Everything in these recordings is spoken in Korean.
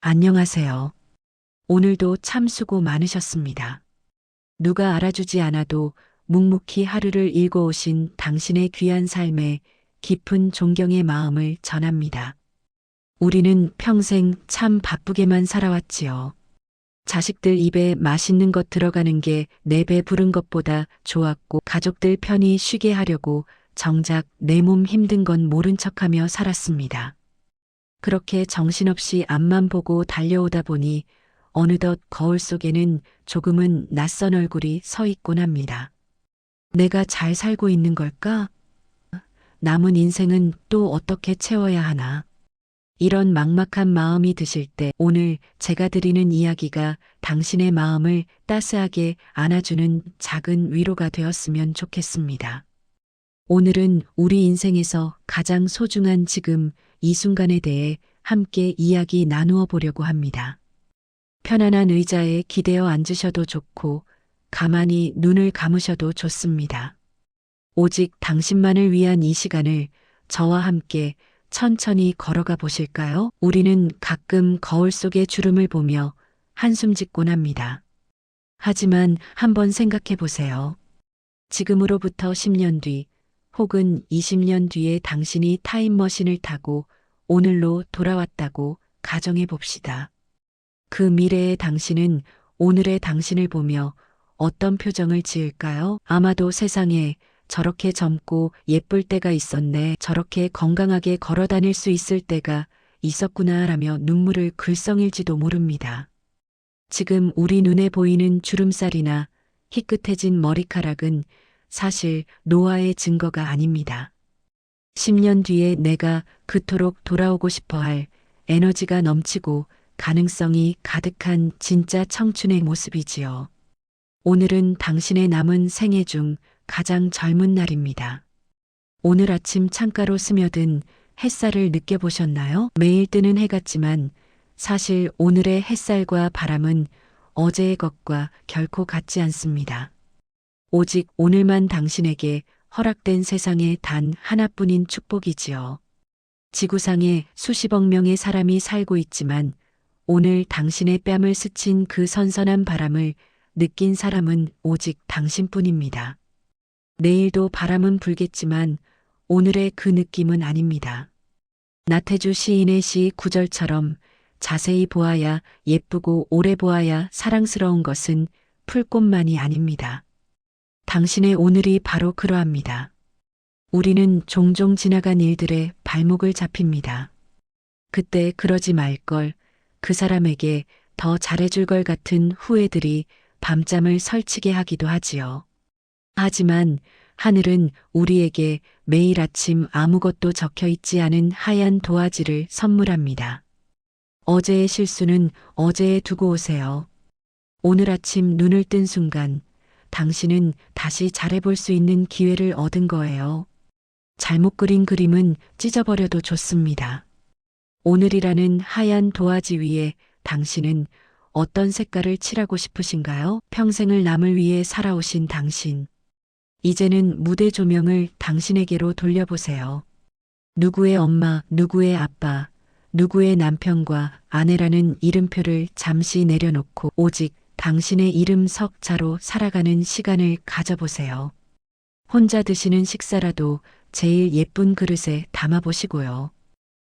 안녕하세요. 오늘도 참 수고 많으셨습니다. 누가 알아주지 않아도 묵묵히 하루를 일궈오신 당신의 귀한 삶에 깊은 존경의 마음을 전합니다. 우리는 평생 참 바쁘게만 살아왔지요. 자식들 입에 맛있는 것 들어가는 게 내 배 부른 것보다 좋았고 가족들 편히 쉬게 하려고 정작 내 몸 힘든 건 모른 척하며 살았습니다. 그렇게 정신없이 앞만 보고 달려오다 보니 어느덧 거울 속에는 조금은 낯선 얼굴이 서 있곤 합니다. 내가 잘 살고 있는 걸까? 남은 인생은 또 어떻게 채워야 하나? 이런 막막한 마음이 드실 때 오늘 제가 드리는 이야기가 당신의 마음을 따스하게 안아주는 작은 위로가 되었으면 좋겠습니다. 오늘은 우리 인생에서 가장 소중한 지금 이 순간에 대해 함께 이야기 나누어 보려고 합니다. 편안한 의자에 기대어 앉으셔도 좋고 가만히 눈을 감으셔도 좋습니다. 오직 당신만을 위한 이 시간을 저와 함께 천천히 걸어가 보실까요? 우리는 가끔 거울 속의 주름을 보며 한숨 짓곤 합니다. 하지만 한번 생각해 보세요. 지금으로부터 10년 뒤 혹은 20년 뒤에 당신이 타임머신을 타고 오늘로 돌아왔다고 가정해 봅시다. 그 미래의 당신은 오늘의 당신을 보며 어떤 표정을 지을까요? 아마도 세상에 저렇게 젊고 예쁠 때가 있었네. 저렇게 건강하게 걸어 다닐 수 있을 때가 있었구나 라며 눈물을 글썽일지도 모릅니다. 지금 우리 눈에 보이는 주름살이나 희끗해진 머리카락은 사실 노화의 증거가 아닙니다. 10년 뒤에 내가 그토록 돌아오고 싶어 할 에너지가 넘치고 가능성이 가득한 진짜 청춘의 모습이지요. 오늘은 당신의 남은 생애 중 가장 젊은 날입니다. 오늘 아침 창가로 스며든 햇살을 느껴보셨나요? 매일 뜨는 해 같지만 사실 오늘의 햇살과 바람은 어제의 것과 결코 같지 않습니다. 오직 오늘만 당신에게 허락된 세상에 단 하나뿐인 축복이지요. 지구상에 수십억 명의 사람이 살고 있지만 오늘 당신의 뺨을 스친 그 선선한 바람을 느낀 사람은 오직 당신뿐입니다. 내일도 바람은 불겠지만 오늘의 그 느낌은 아닙니다. 나태주 시인의 시 구절처럼 자세히 보아야 예쁘고 오래 보아야 사랑스러운 것은 풀꽃만이 아닙니다. 당신의 오늘이 바로 그러합니다. 우리는 종종 지나간 일들에 발목을 잡힙니다. 그때 그러지 말 걸, 그 사람에게 더 잘해줄 걸 같은 후회들이 밤잠을 설치게 하기도 하지요. 하지만 하늘은 우리에게 매일 아침 아무것도 적혀 있지 않은 하얀 도화지를 선물합니다. 어제의 실수는 어제에 두고 오세요. 오늘 아침 눈을 뜬 순간 당신은 다시 잘해볼 수 있는 기회를 얻은 거예요. 잘못 그린 그림은 찢어버려도 좋습니다. 오늘이라는 하얀 도화지 위에 당신은 어떤 색깔을 칠하고 싶으신가요? 평생을 남을 위해 살아오신 당신. 이제는 무대 조명을 당신에게로 돌려보세요. 누구의 엄마, 누구의 아빠, 누구의 남편과 아내라는 이름표를 잠시 내려놓고 오직 당신의 이름 석자로 살아가는 시간을 가져보세요. 혼자 드시는 식사라도 제일 예쁜 그릇에 담아보시고요.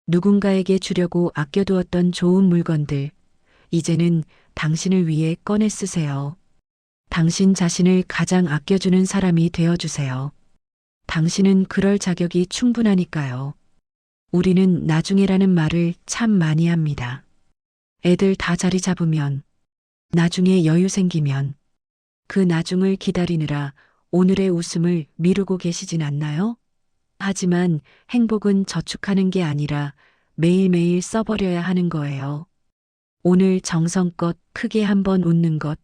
누군가에게 주려고 아껴두었던 좋은 물건들, 이제는 당신을 위해 꺼내 쓰세요. 당신 자신을 가장 아껴주는 사람이 되어주세요. 당신은 그럴 자격이 충분하니까요. 우리는 나중에라는 말을 참 많이 합니다. 애들 다 자리 잡으면, 나중에 여유 생기면, 그 나중을 기다리느라 오늘의 웃음을 미루고 계시진 않나요? 하지만 행복은 저축하는 게 아니라 매일매일 써버려야 하는 거예요. 오늘 정성껏 크게 한번 웃는 것,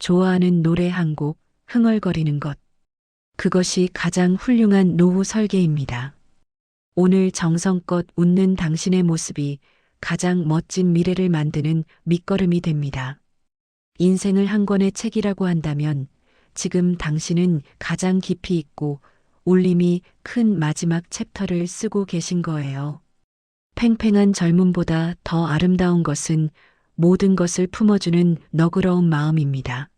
좋아하는 노래 한 곡, 흥얼거리는 것. 그것이 가장 훌륭한 노후 설계입니다. 오늘 정성껏 웃는 당신의 모습이 가장 멋진 미래를 만드는 밑거름이 됩니다. 인생을 한 권의 책이라고 한다면 지금 당신은 가장 깊이 있고 울림이 큰 마지막 챕터를 쓰고 계신 거예요. 팽팽한 젊음보다 더 아름다운 것은 모든 것을 품어주는 너그러운 마음입니다.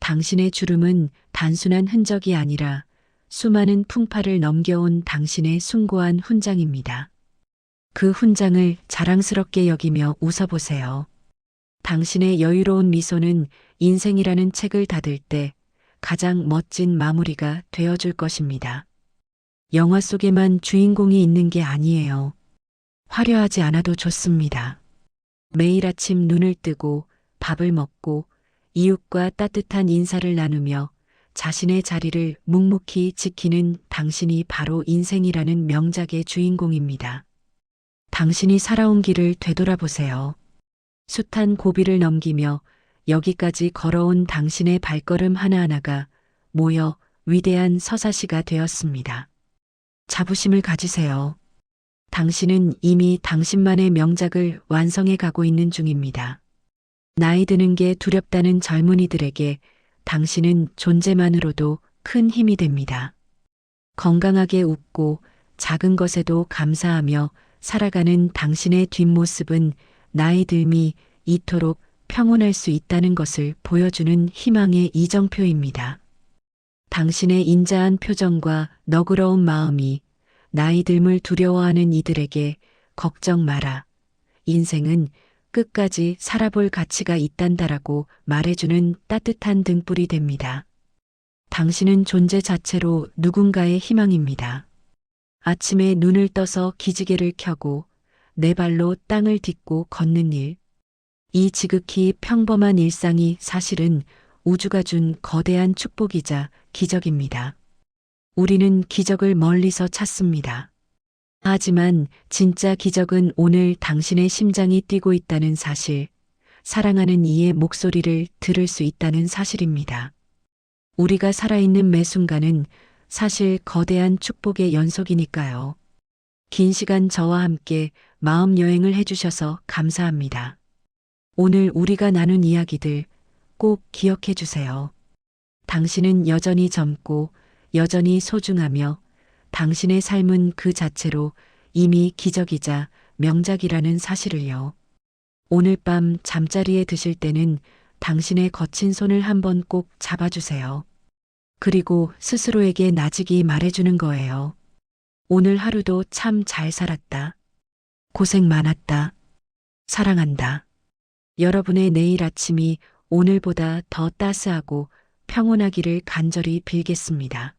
당신의 주름은 단순한 흔적이 아니라 수많은 풍파를 넘겨온 당신의 숭고한 훈장입니다. 그 훈장을 자랑스럽게 여기며 웃어보세요. 당신의 여유로운 미소는 인생이라는 책을 닫을 때 가장 멋진 마무리가 되어줄 것입니다. 영화 속에만 주인공이 있는 게 아니에요. 화려하지 않아도 좋습니다. 매일 아침 눈을 뜨고 밥을 먹고 이웃과 따뜻한 인사를 나누며 자신의 자리를 묵묵히 지키는 당신이 바로 인생이라는 명작의 주인공입니다. 당신이 살아온 길을 되돌아보세요. 숱한 고비를 넘기며 여기까지 걸어온 당신의 발걸음 하나하나가 모여 위대한 서사시가 되었습니다. 자부심을 가지세요. 당신은 이미 당신만의 명작을 완성해 가고 있는 중입니다. 나이 드는 게 두렵다는 젊은이들에게 당신은 존재만으로도 큰 힘이 됩니다. 건강하게 웃고 작은 것에도 감사하며 살아가는 당신의 뒷모습은 나이 들미 이토록 평온할 수 있다는 것을 보여주는 희망의 이정표입니다. 당신의 인자한 표정과 너그러운 마음이 나이 듦을 두려워하는 이들에게 걱정 마라. 인생은 끝까지 살아볼 가치가 있단다라고 말해주는 따뜻한 등불이 됩니다. 당신은 존재 자체로 누군가의 희망입니다. 아침에 눈을 떠서 기지개를 켜고 내 발로 땅을 딛고 걷는 일. 이 지극히 평범한 일상이 사실은 우주가 준 거대한 축복이자 기적입니다. 우리는 기적을 멀리서 찾습니다. 하지만 진짜 기적은 오늘 당신의 심장이 뛰고 있다는 사실, 사랑하는 이의 목소리를 들을 수 있다는 사실입니다. 우리가 살아있는 매 순간은 사실 거대한 축복의 연속이니까요. 긴 시간 저와 함께 마음 여행을 해주셔서 감사합니다. 오늘 우리가 나눈 이야기들 꼭 기억해 주세요. 당신은 여전히 젊고 여전히 소중하며 당신의 삶은 그 자체로 이미 기적이자 명작이라는 사실을요. 오늘 밤 잠자리에 드실 때는 당신의 거친 손을 한번 꼭 잡아주세요. 그리고 스스로에게 나직이 말해주는 거예요. 오늘 하루도 참 잘 살았다. 고생 많았다. 사랑한다. 여러분의 내일 아침이 오늘보다 더 따스하고 평온하기를 간절히 빌겠습니다.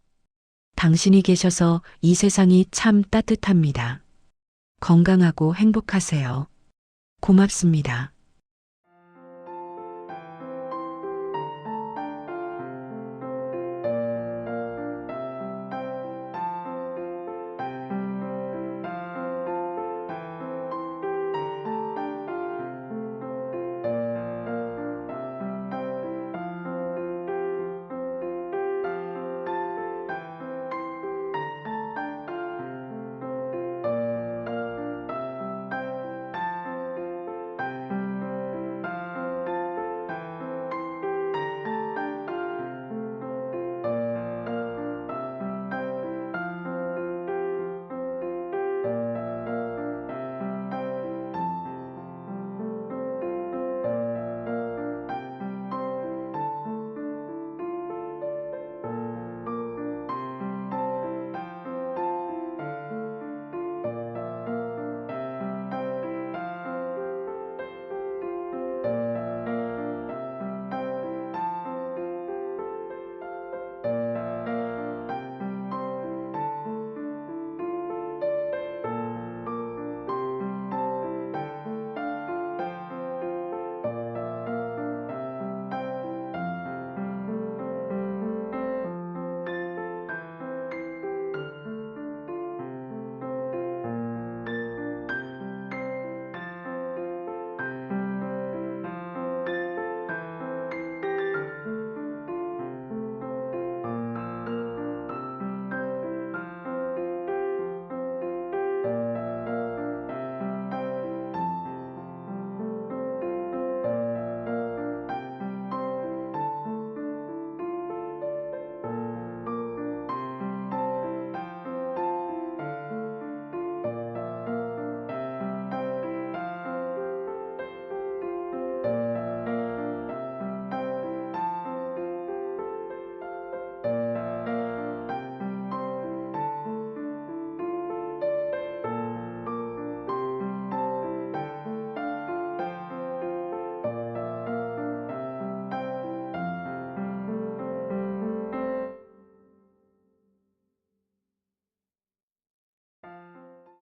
당신이 계셔서 이 세상이 참 따뜻합니다. 건강하고 행복하세요. 고맙습니다.